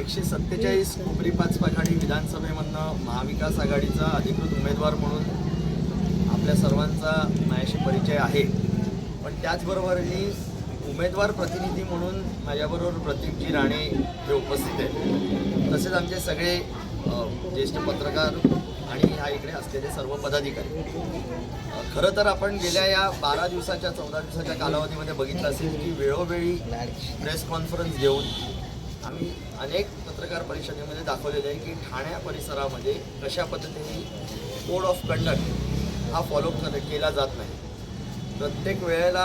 एकशे सत्तेचाळीस कोपरी पाच पाखाडी विधानसभेमधनं महाविकास आघाडीचा अधिकृत उमेदवार म्हणून आपल्या सर्वांचा माझ्याशी परिचय आहे. पण त्याचबरोबर मी उमेदवार प्रतिनिधी म्हणून माझ्याबरोबर प्रतीकजी राणे हे उपस्थित आहेत. तसेच आमचे सगळे ज्येष्ठ पत्रकार आणि ह्या इकडे असलेले सर्व पदाधिकारी. खरं तर आपण गेल्या या बारा दिवसाच्या चौदा दिवसाच्या कालावधीमध्ये बघितलं असेल की वेळोवेळी प्रेस कॉन्फरन्स घेऊन आम्ही अनेक पत्रकार परिषदेमध्ये दाखवलेलं आहे की ठाण्या परिसरामध्ये कशा पद्धतीने कोड ऑफ कंडक्ट हा फॉलो केला जात नाही. प्रत्येक वेळेला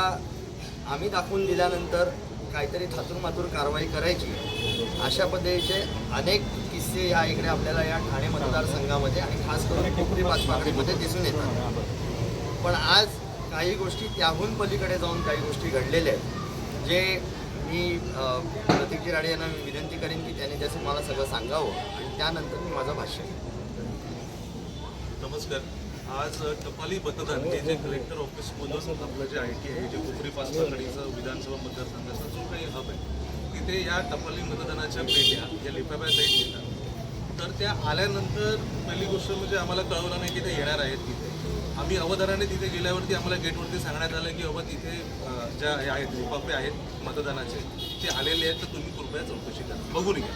आम्ही दाखवून दिल्यानंतर काहीतरी थातूर मातूर कारवाई करायची. अशा पद्धतीचे अनेक किस्से या इकडे आपल्याला या ठाणे मतदारसंघामध्ये आणि खास करून कोकणी पाचपाकडीमध्ये दिसून येतात. पण आज काही गोष्टी त्याहून पलीकडे जाऊन काही गोष्टी घडलेल्या आहेत. जे मी अ, राडे यांना मी विनंती करेन की त्याने त्याचं मला सगळं सांगावं आणि त्यानंतर मी माझं भाष्य नमस्कार. आज टपाली मतदान हे जे कलेक्टर ऑफिसमधून आपलं जे आय टी आहे जे कोपरी पाच विधानसभा मतदारसंघाचा जो काही हब आहे तिथे या टपाली मतदानाच्या पेट्या या लिफाफ्या साईड येतात तर त्या आल्यानंतर पहिली गोष्ट म्हणजे आम्हाला कळवलं नाही की ते येणार आहेत तिथे. आम्ही अवधानाने तिथे गेल्यावरती आम्हाला गेटवरती सांगण्यात आलं की बाबा तिथे ज्या हे आहेत लिफाफे आहेत मतदानाचे ते आलेले आहेत तर तुम्ही कृपया चौकशी करा. बघून घ्या.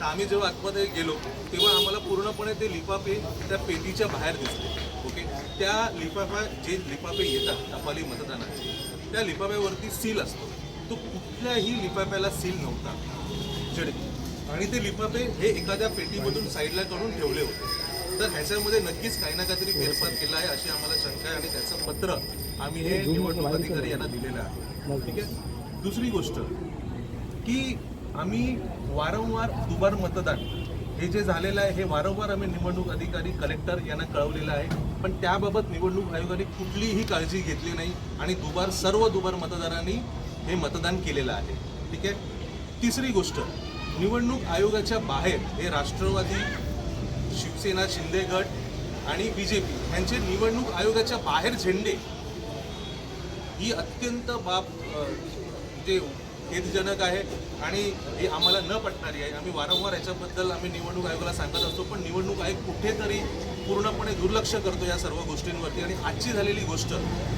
तर आम्ही जेव्हा आतमध्ये गेलो तेव्हा आम्हाला पूर्णपणे ते लिफाफे त्या पेटीच्या बाहेर दिसले. ओके? त्या लिफाफा जे लिफाफे येतात टपाली मतदानाचे त्या लिफाफ्यावरती सील असतो. तो कुठल्याही लिफाफ्याला सील नव्हता. जडी आणि ते लिफाफे हे एखाद्या पेटीमधून साईडला करून ठेवले होते. तर ह्याच्यामध्ये नक्कीच काही ना काहीतरी फेरफार केला आहे अशी आम्हाला शंका आहे आणि त्याचं पत्र आम्ही हे निवडणूक अधिकारी यांना दिलेलं आहे. ठीक आहे? दुसरी गोष्ट की आम्ही वारंवार दुबार मतदान हे जे झालेलं आहे हे वारंवार आम्ही निवडणूक अधिकारी कलेक्टर यांना कळवलेलं आहे. पण त्याबाबत निवडणूक आयोगाने कुठलीही काळजी घेतली नाही आणि दुबार सर्व दुबार मतदारांनी हे मतदान केलेलं आहे. ठीक आहे? तिसरी गोष्ट निवडणूक आयोगाच्या बाहेर हे राष्ट्रवादी शिवसेना शिंदे गट आणि बी जे पी यांचे निवडणूक आयोगाच्या बाहेर झेंडे ही अत्यंत बाब जे खेदजनक आहे आणि ही आम्हाला न पटणारी आहे. आम्ही वारंवार याच्याबद्दल आम्ही निवडणूक आयोगाला सांगत असतो पण निवडणूक आयोग कुठेतरी पूर्णपणे दुर्लक्ष करतो या सर्व गोष्टींवरती. आणि आजची झालेली गोष्ट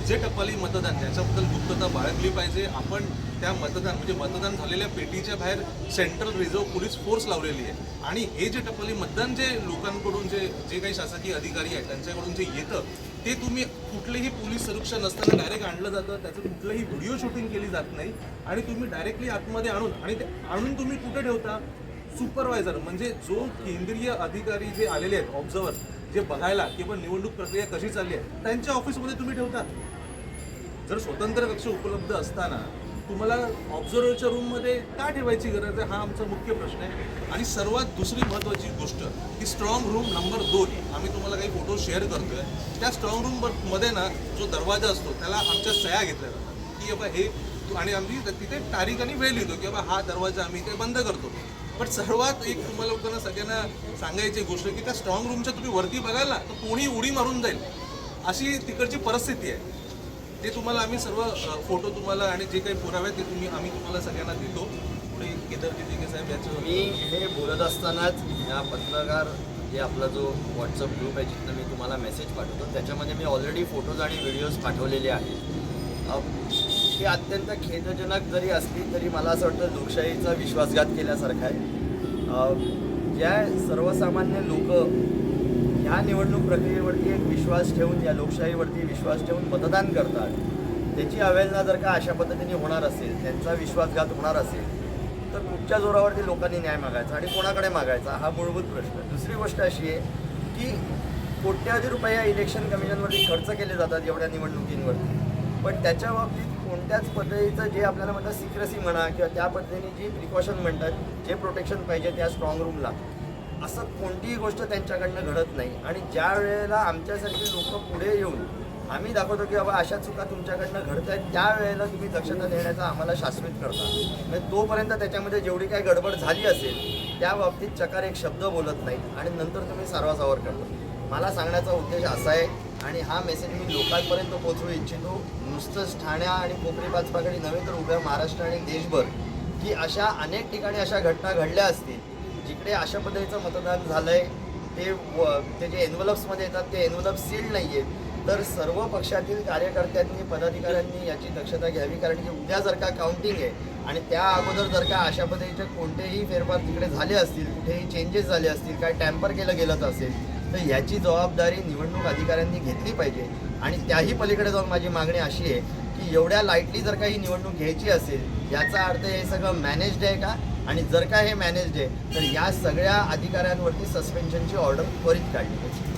जे टपाली मतदान त्याच्याबद्दल गुप्तता बाळगली पाहिजे. आपण त्या मतदान म्हणजे मतदान झालेल्या पेटीच्या बाहेर सेंट्रल रिझर्व्ह पोलीस फोर्स लावलेली आहे. आणि हे जे टपाली मतदान जे लोकांकडून जे जे काही शासकीय अधिकारी आहेत त्यांच्याकडून जे येतं ते तुम्ही कुठलेही पोलीस सुरक्षा नसताना डायरेक्ट आणलं जातं त्याचं कुठलंही व्हिडिओ शूटिंग केली जात नाही. आणि तुम्ही डायरेक्टली आतमध्ये आणून आणि ते आणून तुम्ही कुठे ठेवता? सुपरवायझर म्हणजे जो केंद्रीय अधिकारी जे आलेले आहेत ऑब्झर्वर जे बघायला किंवा निवडणूक प्रक्रिया कशी चालली आहे त्यांच्या ऑफिसमध्ये तुम्ही ठेवता. जर स्वतंत्र कक्ष उपलब्ध असताना तुम्हाला ऑब्झर्वरच्या रूममध्ये का ठेवायची गरज आहे? हा आमचा मुख्य प्रश्न आहे. आणि सर्वात दुसरी महत्त्वाची गोष्ट की स्ट्रॉंग रूम नंबर दोन. आम्ही तुम्हाला काही फोटो शेअर करतोय. त्या स्ट्रॉंग रूममध्ये ना जो दरवाजा असतो त्याला आमच्या सह्या घेतल्या जातात. की बाबा हे आणि आम्ही तिथे तारीख आणि वेळ लिहितो की बाबा हा दरवाजा आम्ही ते बंद करतो. पण सर्वात एक तुम्हाला लोकांना सगळ्यांना सांगायची गोष्ट की त्या स्ट्रॉंग रूमच्या तुम्ही वरती बघाल ना तर कोणी उडी मारून जाईल. अशी तिकडची परिस्थिती आहे. ते तुम्हाला आम्ही सर्व फोटो तुम्हाला आणि जे काही पुरावे आहेत ते तुम्ही आम्ही तुम्हाला सगळ्यांना देतो. पुढे केदारजी दिघे साहेब याचं मी हे बोलत असतानाच या पत्रकार जे आपला जो व्हॉट्सअप ग्रुप आहे जिथनं मी तुम्हाला मेसेज पाठवतो त्याच्यामध्ये मी ऑलरेडी फोटोज आणि व्हिडिओज पाठवलेले आहेत. ही अत्यंत खेदजनक जरी असली तरी मला असं वाटतं लोकशाहीचा विश्वासघात केल्यासारखा आहे. ज्या सर्वसामान्य लोक ह्या निवडणूक प्रक्रियेवरती एक विश्वास ठेवून या लोकशाहीवरती विश्वास ठेवून मतदान करतात. त्याची अवहेलना जर का अशा पद्धतीने होणार असेल त्यांचा विश्वासघात होणार असेल तर कुठच्या जोरावरती लोकांनी न्याय मागायचा आणि कोणाकडे मागायचा हा मूलभूत प्रश्न. दुसरी गोष्ट अशी आहे की कोट्यावधी रुपये या इलेक्शन कमिशनवरती खर्च केले जातात एवढ्या निवडणुकींवरती. पण त्याच्या बाबतीत कोणत्याच पद्धतीचं जे आपल्याला म्हणतात सिक्रेसी म्हणा किंवा त्या पद्धतीने जी प्रिकॉशन म्हणतात जे प्रोटेक्शन पाहिजे त्या स्ट्रॉंग रूमला असं कोणतीही गोष्ट त्यांच्याकडनं घडत नाही. आणि ज्या वेळेला आमच्यासारखे लोक पुढे येऊन आम्ही दाखवतो की बाबा अशा चुका तुमच्याकडनं घडत आहेत त्यावेळेला तुम्ही दक्षता देण्याचा आम्हाला शाश्वत करता. म्हणजे तोपर्यंत त्याच्यामध्ये जेवढी काही गडबड झाली असेल त्या बाबतीत चकार एक शब्द बोलत नाही आणि नंतर तुम्ही सारवासावर करता. मला सांगण्याचा उद्देश असा आहे आणि हा मेसेज मी लोकांपर्यंत पोहोचवू इच्छितो. नुसतंच ठाण्या आणि कोपरी पाचपाकडे नव्हे तर उभ्या महाराष्ट्र आणि देशभर की अशा अनेक ठिकाणी अशा घटना घडल्या असतील इकडे अशा पद्धतीचं मतदान झालंय. ते व- ते जे एनवलप्समध्ये येतात ते एनवलप सील नाही आहे तर सर्व पक्षातील कार्यकर्त्यांनी पदाधिकाऱ्यांनी याची दक्षता घ्यावी कारण की उद्या जर का काउंटिंग आहे आणि त्या अगोदर जर का अशा पद्धतीचे कोणतेही फेरफार तिकडे झाले असतील कुठेही चेंजेस झाले असतील काय टॅम्पर केलं गेलं असेल तर याची जबाबदारी निवडणूक अधिकाऱ्यांनी घेतली पाहिजे. आणि त्याही पलीकडे जाऊन माझी मागणी अशी आहे की एवढ्या लाईटली जर का ही निवडणूक घ्यायची असेल याचा अर्थ हे सगळं मॅनेज्ड आहे का? आणि जर का हे मॅनेज्ड आहे तर या सगळ्या अधिकाऱ्यांवरती सस्पेन्शनची ऑर्डर त्वरित काढली पाहिजे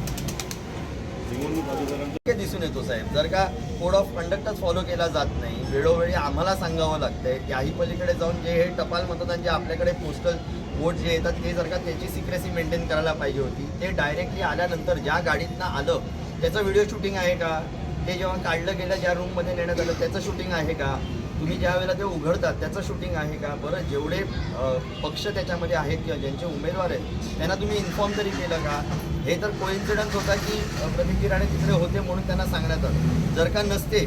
दिसून येतो साहेब. जर का कोड ऑफ कंडक्टच फॉलो केला जात नाही वेळोवेळी आम्हाला सांगावं लागतंय त्याही पलीकडे जाऊन जे हे टपाल मतदान जे आपल्याकडे पोस्टल वोट जे येतात ते जर का त्याची सिक्रेसी मेंटेन करायला पाहिजे होती ते डायरेक्टली आल्यानंतर ज्या गाडीतनं आलं त्याचं व्हिडिओ शूटिंग आहे का? ते जेव्हा काढलं गेलं ज्या रूममध्ये नेण्यात आलं त्याचं शूटिंग आहे का? तुम्ही ज्या वेळेला ते उघडतात त्याचं शूटिंग आहे का? बरं जेवढे पक्ष त्याच्यामध्ये आहेत किंवा ज्यांचे उमेदवार आहेत त्यांना तुम्ही इन्फॉर्म तरी केलं का? हे तर कोइन्सिडन्स होता की अ, प्रदीप राणे तिकडे होते म्हणून त्यांना सांगण्यात आलं. जर का नसते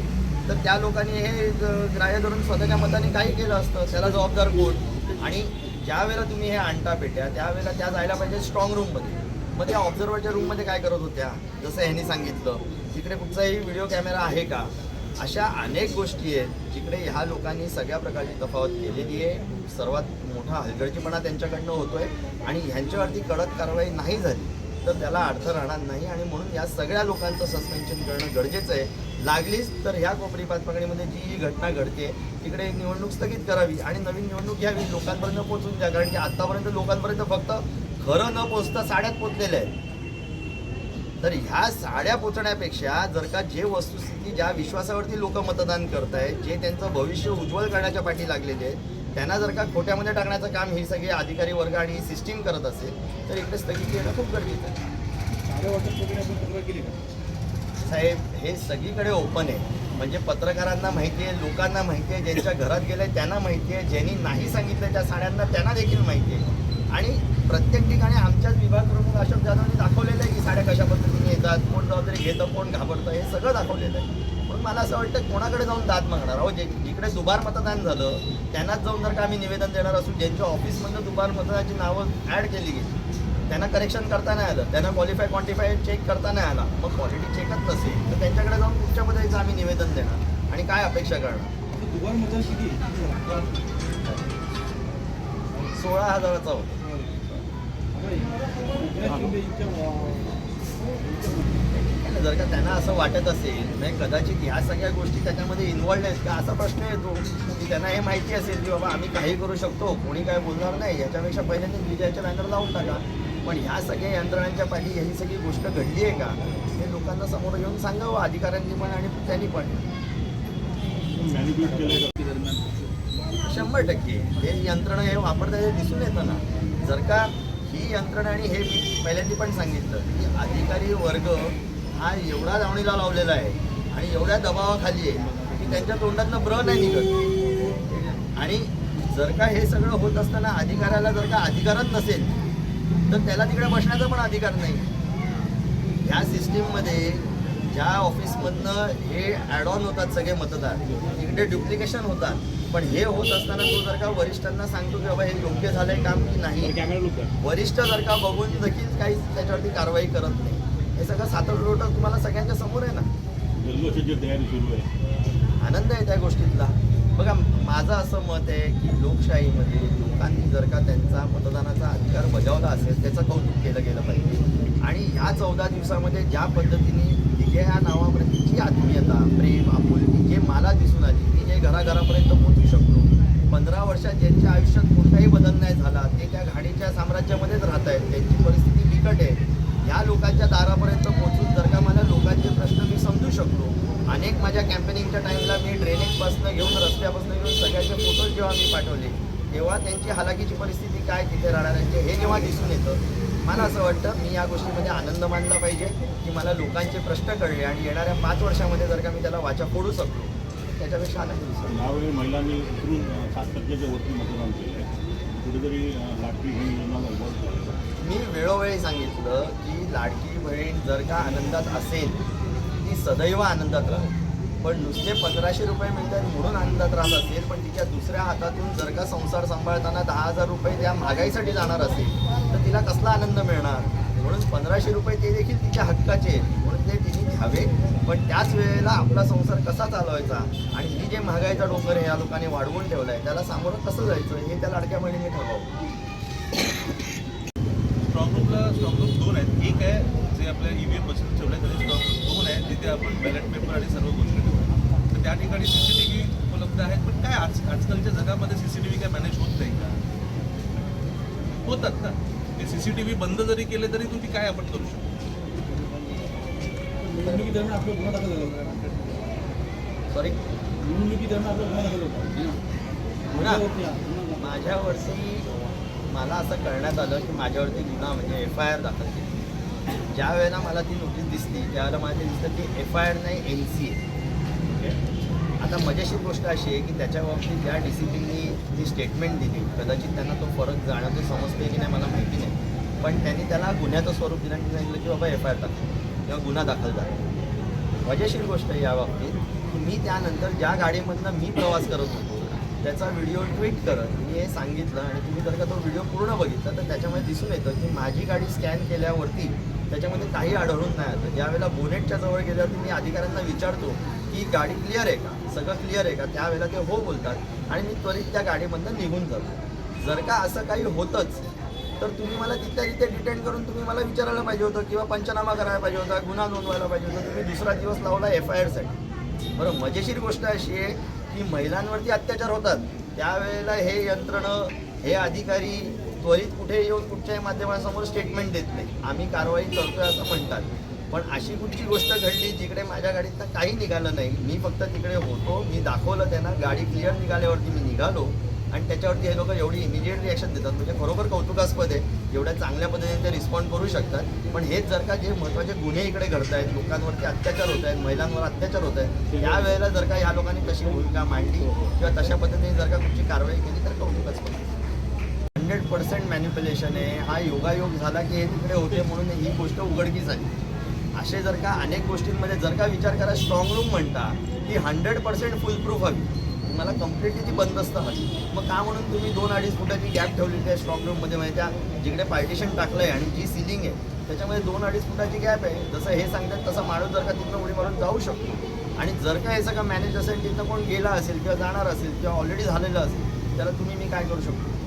तर त्या लोकांनी हे ग्राह्य धरून स्वतःच्या मताने काही केलं असतं त्याला जबाबदार कोण? आणि ज्या वेळेला तुम्ही हे आणता पेट्या त्यावेळेला त्या जायला पाहिजे स्ट्रॉंग रूममध्ये मग त्या ऑब्झर्वरच्या रूममध्ये काय करत होत्या? जसं ह्यांनी सांगितलं तिकडे कुठचाही व्हिडिओ कॅमेरा आहे का? अशा अनेक गोष्टी आहेत जिकडे ह्या लोकांनी सगळ्या प्रकारची तफावत केलेली आहे. सर्वात मोठा हलगर्जीपणा त्यांच्याकडनं होतोय आणि ह्यांच्यावरती कडक कारवाई नाही झाली तर त्याला अर्थ राहणार नाही आणि म्हणून या सगळ्या लोकांचं सस्पेन्शन करणं गरजेचं आहे. लागलीच तर ह्या कोपरी पाचपकडीमध्ये जी ही घटना घडते तिकडे एक निवडणूक स्थगित करावी आणि नवीन निवडणूक घ्यावी लोकांपर्यंत पोहोचून द्या कारण की आतापर्यंत लोकांपर्यंत फक्त खरं न पोचता साड्यात पोचलेलं आहे तर ह्या साड्या पोचण्यापेक्षा जर का जे वस्तुस्थिती ज्या विश्वासावरती लोक मतदान करतायत जे त्यांचं भविष्य उज्ज्वल करण्याच्या पाठी लागलेले आहेत त्यांना जर का खोट्यामध्ये टाकण्याचं काम ही सगळी अधिकारी वर्ग आणि सिस्टीम करत असेल तर इकडे स्थगिती येणं खूप गरजेचं आहे. साहेब हे सगळीकडे ओपन आहे. म्हणजे पत्रकारांना माहिती आहे लोकांना माहिती आहे ज्यांच्या घरात गेले त्यांना माहिती आहे. ज्यांनी नाही सांगितलं त्या साड्यांना त्यांना देखील माहिती आहे. आणि प्रत्येक ठिकाणी आमच्याच विभाग प्रमुख अशोक जाधवनी दाखवलेलं आहे की साड्या कशा पद्धतीने येतात कोण जबाबदारी घेतं कोण घाबरतं हे सगळं दाखवलेलं आहे. म्हणून मला असं वाटतं कोणाकडे जाऊन दाद मागणार? अहो जे जिकडे दुबार मतदान झालं त्यांनाच जाऊन जर का आम्ही निवेदन देणार असू ज्यांच्या ऑफिसमधनं दुबार मतदानाची नावं ॲड केली गेली त्यांना करेक्शन करता नाही आलं त्यांना क्वालिफाय क्वांटिफाय चेक करता नाही आला. मग क्वालिटी चेकच नसेल तर त्यांच्याकडे जाऊन कुठच्या पद्धतीचं आम्ही निवेदन देणार. आणि काय अपेक्षा करणार? दुबार मतदान किती? सोळा हजाराचा होता आता एकनाथ शिंदे यांच्या आणि जर का त्यांना असं वाटत असेल म्हणजे कदाचित ह्या सगळ्या गोष्टी त्याच्यामध्ये इन्वॉल्ड आहेत का असा प्रश्न येतो की त्यांना हे माहिती असेल की बाबा आम्ही काही करू शकतो कोणी काय बोलणार नाही याच्यापेक्षा पहिल्यांदा विजयाच्या बॅनर लावून टाका. पण ह्या सगळ्या यंत्रणांच्या पाठी ही सगळी गोष्ट घडली आहे का? हे लोकांना समोर घेऊन सांगावं अधिकाऱ्यांनी पण आणि त्यांनी पण. शंभर टक्के. हे यंत्रणा हे वापरता दिसून येतं ना. जर का ही यंत्रणा आणि हे मी पहिल्यांदा पण सांगितलं की अधिकारी वर्ग हा एवढा दावणीला लावलेला आहे आणि एवढ्या दबावाखाली आहे की त्यांच्या तोंडातनं ब्र नाही निघत. आणि जर का हे सगळं होत असताना अधिकाऱ्याला जर का अधिकारच नसेल तर त्याला तिकडे बसण्याचा पण अधिकार नाही. ह्या सिस्टीममध्ये ज्या ऑफिसमधनं हे ॲड ऑन होतात सगळे मतदार तिकडे डुप्लिकेशन होतात. पण हे होत असताना तो जर का वरिष्ठांना सांगतो की बाबा हे योग्य झालंय काम की नाही वरिष्ठ जर का बघून देखील काही त्याच्यावरती कारवाई करत नाही. हे सगळं सातड रोटं तुम्हाला सगळ्यांच्या समोर आहे ना? आनंद आहे त्या गोष्टीतला. बघा माझं असं मत आहे की लोकशाहीमध्ये लोकांनी जर का त्यांचा मतदानाचा अधिकार बजावला असेल त्याचं कौतुक केलं गेलं पाहिजे. आणि ह्या चौदा दिवसामध्ये ज्या पद्धतीने तिघे या नावाप्रतीची आत्मीयता प्रेम आपुलकी जे मला दिसून आली. की जे घराघरापर्यंत पोहोचू शकतो. पंधरा वर्षात ज्यांच्या आयुष्यात कोणताही बदल नाही झाला ते त्या घाणीच्या साम्राज्यामध्येच राहत आहेत त्यांची परिस्थिती बिकट आहे. ह्या लोकांच्या दारापर्यंत पोहोचून जर का मला लोकांचे प्रश्न मी समजू शकलो. अनेक माझ्या कॅम्पेनिंगच्या टाईमला मी ड्रेनेजपासून घेऊन रस्त्यापासून घेऊन सगळ्याचे फोटोज जेव्हा मी पाठवले तेव्हा त्यांची हालाकीची परिस्थिती काय तिथे राहणाऱ्यांची हे जेव्हा दिसून येतं मला असं वाटतं मी या गोष्टीमध्ये आनंद मानला पाहिजे की मला लोकांचे प्रश्न कळले आणि येणाऱ्या पाच वर्षामध्ये जर का मी त्याला वाचा फोडू शकलो. त्याच्यापेक्षा आनंद यावेळी महिलांनी उतरून सात टक्क्याच्या वरती मतदान केलं आहे कुठेतरी लाटकी ही योजना. मी वेळोवेळी सांगितलं की लाडकी बहीण जर का आनंदात असेल ती सदैव आनंदात राहील पण नुसते पंधराशे रुपये मिळतात म्हणून आनंदात राहत असेल पण तिच्या दुसऱ्या हातातून जर का संसार सांभाळताना दहा हजार रुपये त्या महागाईसाठी जाणार असेल तर तिला कसला आनंद मिळणार म्हणून पंधराशे रुपये ते देखील तिच्या हक्काचे आहेत. म्हणून ते तिने घ्यावे पण त्याच वेळेला आपला संसार कसा चालवायचा आणि ही जे महागाईचा डोंगर आहे या लोकांनी वाढवून ठेवला आहे त्याला सामोरं कसं जायचं हे त्या लाडक्या बहिणीने ठरवावं. स्ट्रॉंग रूमला स्ट्रॉंग रूम दोन आहेत. एक आहे जे आपल्या ई व्ही एम बसून ठेवलं आहे त्याचे स्ट्रॉंग रूम दोन आहे. तिथे आपण बॅलेट पेपर आणि सर्व गोष्टी ठेवू तर त्या ठिकाणी सी सी टी व्ही उपलब्ध आहेत. पण काय आज आजकालच्या जगामध्ये सी सी टी व्ही काय मॅनेज होत नाही का? होतात ना. ते सी सी टी व्ही बंद जरी केले तरी तुम्ही काय आपण करू शकतो? निवडणुकी दरम्यान आपला गुन्हा दाखल झाला होता. सॉरी निवडणुकी दरम्यान आपला गुन्हा दाखल होता. गुन्हा? गुन्हा गुन्हा. माझ्यावरती मला असं कळण्यात आलं की माझ्यावरती गुन्हा म्हणजे एफ आय आर दाखल केली. ज्या वेळेला मला ती नोटीस दिसली त्यावेळेला मला ते दिसलं की एफ आय आर नाही एन सी आहे आता मजेशीर गोष्ट अशी आहे की त्याच्या बाबतीत ज्या डी सी पीनी जी स्टेटमेंट दिली कदाचित त्यांना तो फरक जाण्याचं समजते की नाही मला माहिती नाही. पण त्यांनी त्याला गुन्ह्याचं स्वरूप दिलं आणि सांगितलं की बाबा एफ आय आर दाखल किंवा गुन्हा दाखल झाला. मजेशीर गोष्ट आहे या बाबतीत की मी त्यानंतर ज्या गाडीमधनं मी प्रवास करत होतो त्याचा व्हिडिओ ट्विट करत मी हे सांगितलं आणि तुम्ही जर का तो व्हिडिओ पूर्ण बघितला तर त्याच्यामध्ये दिसून येतं की माझी गाडी स्कॅन केल्यावरती त्याच्यामध्ये काही आढळून नाही आलं. ज्यावेळेला बोनेटच्या जवळ गेल्यावरती मी अधिकाऱ्यांना विचारतो की गाडी क्लिअर आहे का? सगळं क्लिअर आहे का? त्यावेळेला ते हो बोलतात आणि मी त्वरित त्या गाडीमधनं निघून जातो. जर का असं काही होतंच तर तुम्ही मला तिथल्या तिथे डिटेन करून तुम्ही मला विचारायला पाहिजे होतं किंवा पंचनामा करायला पाहिजे होता गुन्हा नोंदवायला पाहिजे होता तुम्ही दुसरा दिवस लावला एफ आय आरसाठी बरं मजेशीर गोष्ट अशी आहे की महिलांवरती अत्याचार होतात. त्यावेळेला हे यंत्रणं हे अधिकारी त्वरित कुठे येऊन कुठच्याही माध्यमासमोर स्टेटमेंट देत नाही आम्ही कारवाई करतोय असं म्हणतात. पण अशी कुठची गोष्ट घडली जिकडे माझ्या गाडीतनं काही निघालं नाही. मी फक्त तिकडे होतो मी दाखवलं त्यांना गाडी क्लिअर निघाल्यावरती मी निघालो. आणि त्याच्यावरती हे लोक एवढी इमिजिएट रिॲक्शन देतात. म्हणजे खरोखर कौतुकास्पद आहे. एवढ्या चांगल्या पद्धतीने ते रिस्पॉन्ड करू शकतात. पण हेच जर का जे महत्त्वाचे गुन्हे इकडे घडत आहेत लोकांवरती अत्याचार होत आहेत महिलांवर अत्याचार होत आहेत त्यावेळेला जर का ह्या लोकांनी कशी भूमिका मांडली किंवा तशा पद्धतीने जर का कुठची कारवाई केली तर कौतुकास्पद हंड्रेड पर्सेंट मॅन्युप्युलेशन आहे. हा योगायोग झाला की हे तिकडे होते म्हणून ही गोष्ट उघडकीच आली. असे जर का अनेक गोष्टींमध्ये जर का विचार करा स्ट्रॉंग रूम म्हणता की हंड्रेड पर्सेंट फुल प्रूफ हवी. मला कम्प्लिटली ती बंदस्त हवी. मग का म्हणून तुम्ही दोन अडीच फुटाची गॅप ठेवली त्या स्ट्रॉंग रूममध्ये म्हणजे त्या जिकडे पार्टिशन टाकलं आहे आणि जी सिलिंग आहे त्याच्यामध्ये दोन अडीच फुटाची गॅप आहे. जसं हे सांगतात तसं माणूस जर का तिथनं उडी मारून जाऊ शकतो. आणि जर का हे सगळं मॅनेज असेल तिथं कोण गेला असेल किंवा जाणार असेल किंवा ऑलरेडी झालेलं असेल त्याला तुम्ही मी काय करू शकतो?